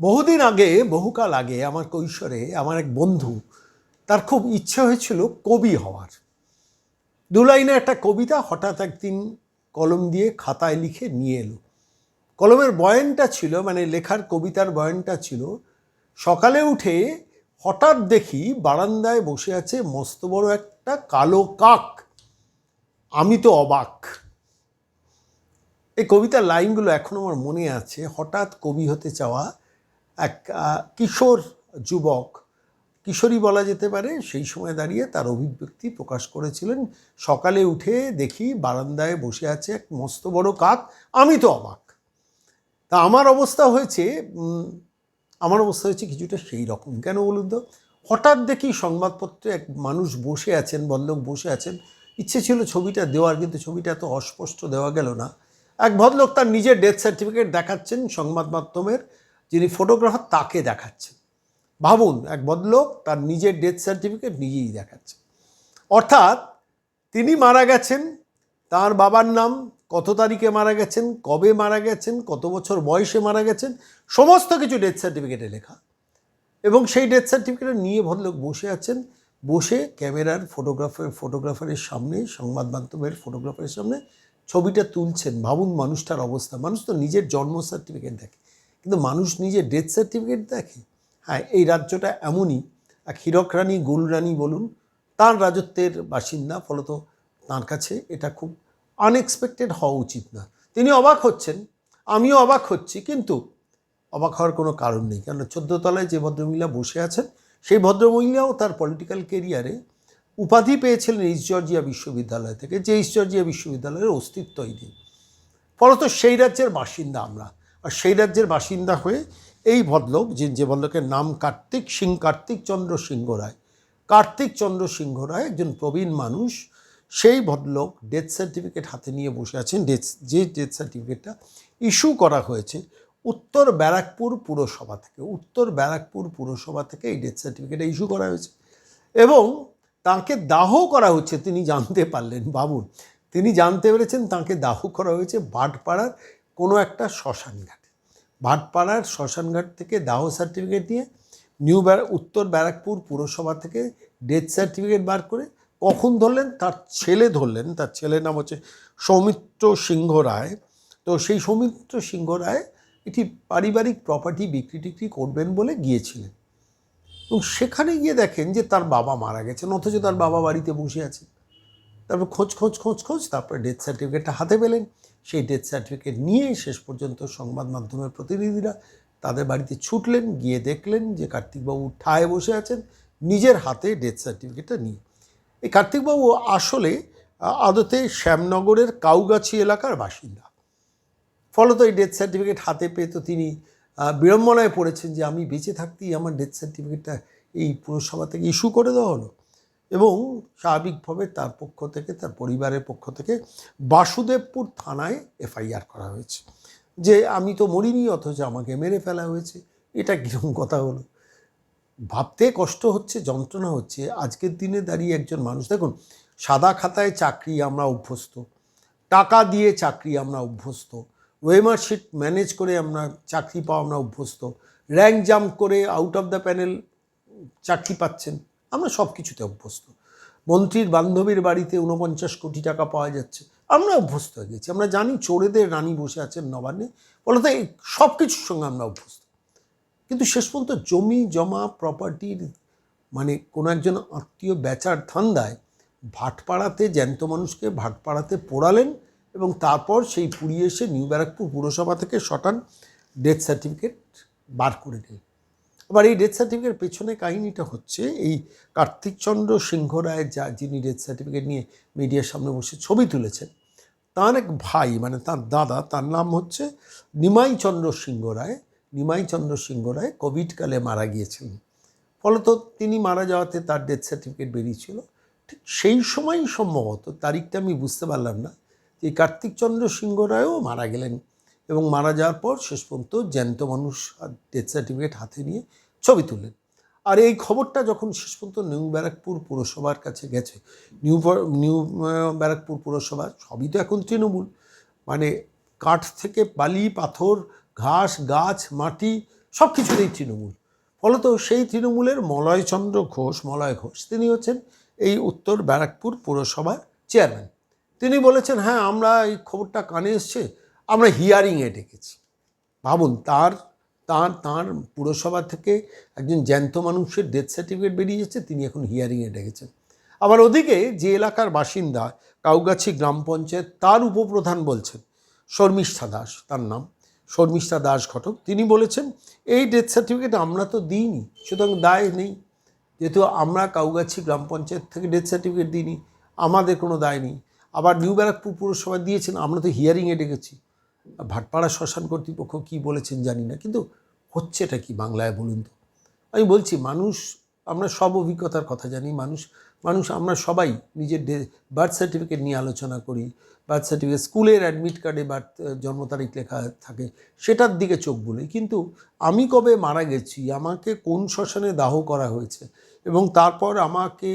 বহুদিন আগে, বহুকাল আগে আমার কৈশোরে আমার এক বন্ধু, তার খুব ইচ্ছে হয়েছিল কবি হওয়ার। দু লাইনে একটা কবিতা হঠাৎ একদিন কলম দিয়ে খাতায় লিখে নিয়ে এলো। কলমের বয়ানটা ছিল মানে লেখার কবিতার বয়ানটা ছিল, সকালে উঠে হঠাৎ দেখি বারান্দায় বসে আছে মস্ত বড় একটা কালো কাক। আমি তো অবাক। এই কবিতার লাইনগুলো এখনও আমার মনে আছে। হঠাৎ কবি হতে চাওয়া এক কিশোর যুবক, কিশোরী বলা যেতে পারে, সেই সময় দাঁড়িয়ে তার অভিব্যক্তি প্রকাশ করেছিলেন। সকালে উঠে দেখি বারান্দায় বসে আছে এক মস্ত বড় কাক, আমি তো অবাক। তা আমার অবস্থা হয়েছে আমার অবস্থা হয়েছে কিছুটা সেই রকম। কেন বলুন তো? হঠাৎ দেখি সংবাদপত্রে এক মানুষ বসে আছেন, ভদ্রলোক বসে আছেন। ইচ্ছে ছিল ছবিটা দেওয়ার, কিন্তু ছবিটা এত অস্পষ্ট দেওয়া গেল না। এক ভদ্রলোক তার নিজের ডেথ সার্টিফিকেট দেখাচ্ছেন সংবাদ মাধ্যমের যিনি ফটোগ্রাফার, তাকে দেখাচ্ছেন ভাবুন, এক ভদ্রলোক তার নিজের ডেথ সার্টিফিকেট নিজেই দেখাচ্ছে। অর্থাৎ তিনি মারা গেছেন, তার বাবার নাম কত তারিখে মারা গেছেন, কবে মারা গেছেন, কত বছর বয়সে মারা গেছেন, সমস্ত কিছু ডেথ সার্টিফিকেটে লেখা। এবং সেই ডেথ সার্টিফিকেট নিয়ে ভদ্রলোক বসে আছেন, বসে ক্যামেরার ফটোগ্রাফার ফটোগ্রাফারের সামনে, সংবাদ মাধ্যমের ফটোগ্রাফারের সামনে ছবিটা তুলছেন। ভাবুন মানুষটার অবস্থা। মানুষ তো নিজের জন্ম সার্টিফিকেট দেখে। কিন্তু মানুষ নিজের ডেথ সার্টিফিকেট দেখে। হ্যাঁ এই রাজ্যটা এমনই, এক হীরক রানী, গুল রানী বলুন, তার রাজত্বের বাসিন্দা, ফলত তার কাছে এটা খুব আনএক্সপেক্টেড হওয়া উচিত না। তিনি অবাক হচ্ছেন, আমিও অবাক হচ্ছি, কিন্তু অবাক হওয়ার কোনো কারণ নেই কারণ চোদ্দ তলায় যে ভদ্রমহিলা বসে আছেন, সেই ভদ্রমহিলাও তার পলিটিক্যাল কেরিয়ারে উপাধি পেয়েছিলেন ইস্ট জর্জিয়া বিশ্ববিদ্যালয় থেকে, যে ইস্ট জর্জিয়া বিশ্ববিদ্যালয়ের অস্তিত্বই নেই। ফলত সেই রাজ্যের বাসিন্দা আমরা। আর সেই রাজ্যের বাসিন্দা হয়ে এই ভদ্রলোক, যে যে ভদ্রলোকের নাম কার্তিক সিং, কার্তিক চন্দ্র সিংহ রায়। কার্তিক চন্দ্র সিংহ রায় একজন প্রবীণ মানুষ। সেই ভদ্রলোক ডেথ সার্টিফিকেট হাতে নিয়ে বসে আছেন। ডেথ যে ডেথ সার্টিফিকেটটা ইস্যু করা হয়েছে উত্তর ব্যারাকপুর পুরসভা থেকে। উত্তর ব্যারাকপুর পুরসভা থেকে এই ডেথ সার্টিফিকেটটা ইস্যু করা হয়েছে। এবং তাকে দাহ করা হচ্ছে, তিনি জানতে পারলেন, বাবুন। তিনি জানতে পেরেছেন তাকে দাহ করা হয়েছে ভাটপাড়ার কোনো একটা শ্মশান ঘাটে ভাটপাড়ার শ্মশানঘাট থেকে দাহ সার্টিফিকেট নিয়ে নিউ উত্তর ব্যারাকপুর পুরসভা থেকে ডেথ সার্টিফিকেট বার করে কখন ধরলেন? তার ছেলে ধরলেন। তার ছেলের নাম হচ্ছে সৌমিত্র সিংহ রায়। তো সেই সৌমিত্র সিংহ রায় এটি পারিবারিক প্রপার্টি বিক্রি টিক্রি করবেন বলে গিয়েছিলেন। এবং সেখানে গিয়ে দেখেন যে তার বাবা মারা গেছেন, অথচ তার বাবা বাড়িতে বসে আছে তারপর খোঁজ খোঁজ খোঁজ খোঁজ, তারপরে ডেথ সার্টিফিকেটটা হাতে পেলেন। সেই ডেথ সার্টিফিকেট নিয়ে শেষ পর্যন্ত সংবাদ মাধ্যমের প্রতিনিধিরা তাদের বাড়িতে ছুটলেন, গিয়ে দেখলেন যে কার্তিকবাবু ঠায় বসে আছেন, নিজের হাতে ডেথ সার্টিফিকেটটা নিয়ে। এই কার্তিকবাবু আসলে আদতে শ্যামনগরের কাউগাছি এলাকার বাসিন্দা। ফলত এই ডেথ সার্টিফিকেট হাতে পেয়ে তো তিনি বিড়ম্বনায় পড়েছেন যে আমি বেঁচে থাকতেই আমার ডেথ সার্টিফিকেটটা এই পুরসভা থেকে ইস্যু করে দেওয়া হলো। এবং স্বাভাবিকভাবে তার পক্ষ থেকে, তার পরিবারের পক্ষ থেকে বাসুদেবপুর থানায় এফআইআর করা হয়েছে। যে আমি তো মরিনি, অথচ আমাকে মেরে ফেলা হয়েছে। এটা কীরকম কথা হলো? ভাবতে কষ্ট হচ্ছে, যন্ত্রণা হচ্ছে। আজকের দিনে দাঁড়িয়ে একজন মানুষ, দেখুন, সাদা খাতায় চাকরি আমরা অভ্যস্ত, টাকা দিয়ে চাকরি আমরা অভ্যস্ত ওয়েমার শিট ম্যানেজ করে আমরা চাকরি পাওয়া আমরা অভ্যস্ত র্যাঙ্ক জাম্প করে আউট অফ দ্য প্যানেল চাকরি পাচ্ছেন। আমরা সব কিছুতে অভ্যস্ত। মন্ত্রীর বান্ধবীর বাড়িতে উনপঞ্চাশ কোটি টাকা পাওয়া যাচ্ছে, আমরা অভ্যস্ত হয়ে গেছি। আমরা জানি চোরেদের রানী বসে আছেন নবান্নে, ফলত সব কিছুর সঙ্গে আমরা অভ্যস্ত। কিন্তু শেষ পর্যন্ত জমি, জমা প্রপার্টির মানে কোনো একজন আত্মীয় বেচার ধান্দায় ভাটপাড়াতে জ্যান্ত মানুষকে ভাটপাড়াতে পোড়ালেন এবং তারপর সেই পুড়িয়ে এসে নিউ ব্যারাকপুর পুরসভা থেকে শটান ডেথ সার্টিফিকেট বার করে নিলেন আবার এই ডেথ সার্টিফিকেট পেছনে কাহিনীটা হচ্ছে, এই কার্তিকচন্দ্র সিংহ রায় যা যিনি ডেথ সার্টিফিকেট নিয়ে মিডিয়ার সামনে বসে ছবি তুলেছেন, তার এক ভাই মানে তার দাদা, তার নাম হচ্ছে নিমাই চন্দ্র সিংহ রায়। নিমাই চন্দ্র সিংহ রায় কোভিডকালে মারা গিয়েছিলেন ফলত তিনি মারা যাওয়াতে তার ডেথ সার্টিফিকেট বেরিয়েছিল। ঠিক সেই সময়ই সম্ভবত, তারিখটা আমি বুঝতে পারলাম না, যে কার্তিকচন্দ্র সিংহ রায়ও মারা গেলেন। এবং মারা যাওয়ার পর শেষ পর্যন্ত জ্যান্ত মানুষ ডেথ সার্টিফিকেট হাতে নিয়ে ছবি তুললেন। আর এই খবরটা যখন শেষ পর্যন্ত নিউ ব্যারাকপুর পুরসভার কাছে গেছে, নিউ নিউ ব্যারাকপুর পুরসভা, সবই তো এখন তৃণমূল। মানে কাঠ থেকে বালি, পাথর, ঘাস, গাছ, মাটি সব কিছুতেই তৃণমূল। ফলত সেই তৃণমূলের মলয়চন্দ্র ঘোষ, মলয় ঘোষ, তিনি হচ্ছেন এই উত্তর ব্যারাকপুর পুরসভার চেয়ারম্যান তিনি বলেছেন হ্যাঁ আমরা এই খবরটা কানে এসছে আমরা হিয়ারিংয়ে ডেকেছি। ভাবুন, তার তার তার পুরসভা থেকে একজন জ্যান্ত মানুষের ডেথ সার্টিফিকেট বেরিয়ে যাচ্ছে তিনি এখন হিয়ারিংয়ে ডেকেছেন। আবার ওদিকে যে এলাকার বাসিন্দা কাউগাছি গ্রাম পঞ্চায়েত, তার উপপ্রধান বলছেন, শর্মিষ্ঠা দাস, তার নাম। শর্মিষ্ঠা দাস ঘটক, তিনি বলেছেন, এই ডেথ সার্টিফিকেট আমরা তো দিইনি, সুতরাং দায় নেই। যেহেতু আমরা কাউগাছি গ্রাম পঞ্চায়েত থেকে ডেথ সার্টিফিকেট দিইনি, আমাদের কোনো দায় নেই। আবার নিউ ব্যারাকপুর পুরসভা দিয়েছেন, আমরা তো হিয়ারিংয়ে ডেকেছি। ভাটপাড়া শ্মশান কর্তৃপক্ষ কী বলেছেন জানি না, কিন্তু হচ্ছেটা কি বাংলায় বলুন তো? আমি বলছি, মানুষ, আমরা সব অভিজ্ঞতার কথা জানি, মানুষ মানুষ, আমরা সবাই নিজের ডে, বার্থ সার্টিফিকেট নিয়ে আলোচনা করি, বার্থ সার্টিফিকেট, স্কুলের অ্যাডমিট কার্ডে বার্থ, জন্ম তারিখ লেখা থাকে, সেটার দিকে চোখ বলি। কিন্তু আমি কবে মারা গেছি, আমাকে কোন শ্মশানে দাহ করা হয়েছে, এবং তারপর আমাকে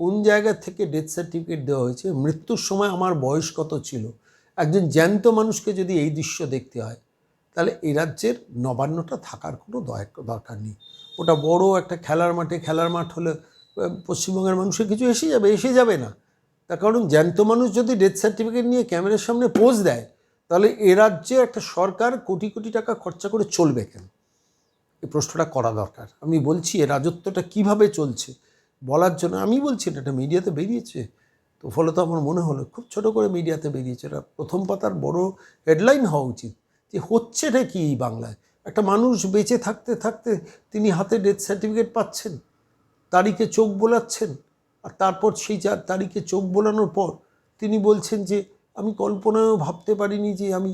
কোন জায়গা থেকে ডেথ সার্টিফিকেট দেওয়া হয়েছে, মৃত্যুর সময় আমার বয়স কত ছিল একজন জ্যান্ত মানুষকে যদি এই দৃশ্য দেখতে হয়, তাহলে এই রাজ্যের নবান্নটা থাকার কোনো দরকার নেই। ওটা বড় একটা খেলার মাঠে, খেলার মাঠ হলে পশ্চিমবঙ্গের মানুষের কিছু এসে যাবে এসে যাবে না। তার কারণ জ্যান্ত মানুষ যদি ডেথ সার্টিফিকেট নিয়ে ক্যামেরার সামনে পোজ দেয়, তাহলে এ রাজ্যে একটা সরকার কোটি কোটি টাকা খরচা করে চলবে কেন? এই প্রশ্নটা করা দরকার। আমি বলছি, এ রাজত্বটা কীভাবে চলছে? বলার জন্য, আমি বলছি না, এটা মিডিয়াতে বেরিয়েছে। তো ফলত আমার মনে হলো, খুব ছোট করে মিডিয়াতে বেরিয়েছে। এটা প্রথম পাতার বড় হেডলাইন হওয়া উচিত যে হচ্ছেটা কি বাংলায়? একটা মানুষ বেঁচে থাকতে থাকতে তিনি হাতে ডেথ সার্টিফিকেট পাচ্ছেন, তারিখে চোখ বোলাচ্ছেন, আর তারপর সেই চার তারিখে চোখ বোলানোর পর তিনি বলছেন যে, আমি কল্পনায়ও ভাবতে পারিনি যে আমি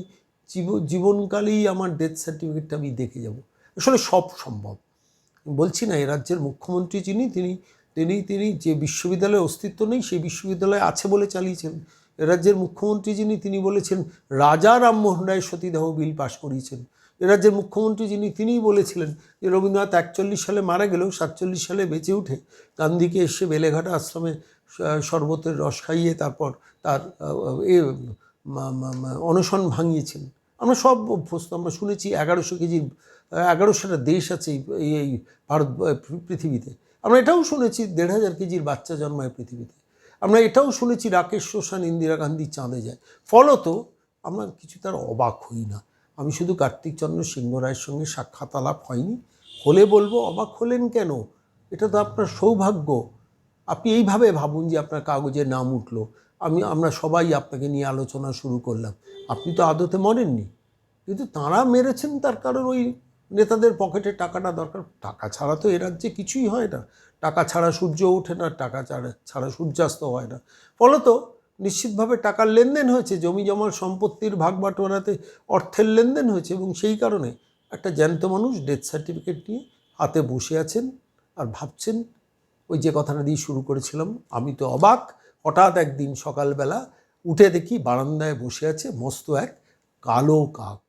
জীব, জীবনকালেই আমার ডেথ সার্টিফিকেটটা আমি দেখে যাব। আসলে সব সম্ভব। বলছি না, এ রাজ্যের মুখ্যমন্ত্রী যিনি, তিনি তিনি তিনি যে বিশ্ববিদ্যালয়ের অস্তিত্ব নেই, সেই বিশ্ববিদ্যালয় আছে বলে চালিয়েছেন। রাজ্যের মুখ্যমন্ত্রী যিনি, তিনি বলেছেন, রাজা রামমোহন রায় সতীদাহ বিল পাশ করিয়েছেন। রাজ্যের মুখ্যমন্ত্রী যিনি, তিনিই বলেছিলেন যে, রবীন্দ্রনাথ একচল্লিশ সালে মারা গেলেও সাতচল্লিশ সালে বেঁচে উঠে গান্ধীকে এসে বেলেঘাটা আশ্রমে শরবতের রস খাইয়ে তারপর তার এ অনশন ভাঙিয়েছেন। আমরা সব অভ্যস্ত, আমরা শুনেছি এগারোশো কেজির, এগারোশোটা দেশ আছে এই ভারত, পৃথিবীতে। আমরা এটাও শুনেছি দেড় হাজার কেজির বাচ্চা জন্মায় পৃথিবীতে। আমরা এটাও শুনেছি রাকেশ শোষণ ইন্দিরা গান্ধী চাঁদে যায়। ফলত আমরা কিছু তার অবাক হই না। আমি শুধু কার্তিক চন্দ্র সিংহ রায়ের সঙ্গে সাক্ষাৎ আলাপ হয়নি। হলে বলব অবাক হলেন কেন? এটা তো আপনার সৌভাগ্য। আপনি এইভাবে ভাবুন যে আপনার কাগজে নাম উঠল। আমি, আমরা সবাই আপনাকে নিয়ে আলোচনা শুরু করলাম। আপনি তো আদতে মরেননি। কিন্তু তাঁরা মেরেছেন তার কারণ ওই নেতাদের পকেটে টাকাটা দরকার, টাকা ছাড়া তো এ রাজ্যে কিছুই হয় না। টাকা ছাড়া সূর্য ওঠে না, টাকা ছাড়া ছাড়া সূর্যাস্ত হয় না। ফলত নিশ্চিতভাবে টাকার লেনদেন হয়েছে, জমি জমার সম্পত্তির ভাগ বাটোয়ারাতে অর্থের লেনদেন হয়েছে এবং সেই কারণে একটা জ্যান্ত মানুষ ডেথ সার্টিফিকেট নিয়ে হাতে বসে আছেন আর ভাবছেন, ওই যে কথাটা দিয়ে শুরু করেছিলাম, আমি তো অবাক, হঠাৎ একদিন সকালবেলা উঠে দেখি বারান্দায় বসে আছে মস্ত এক কালো কাক।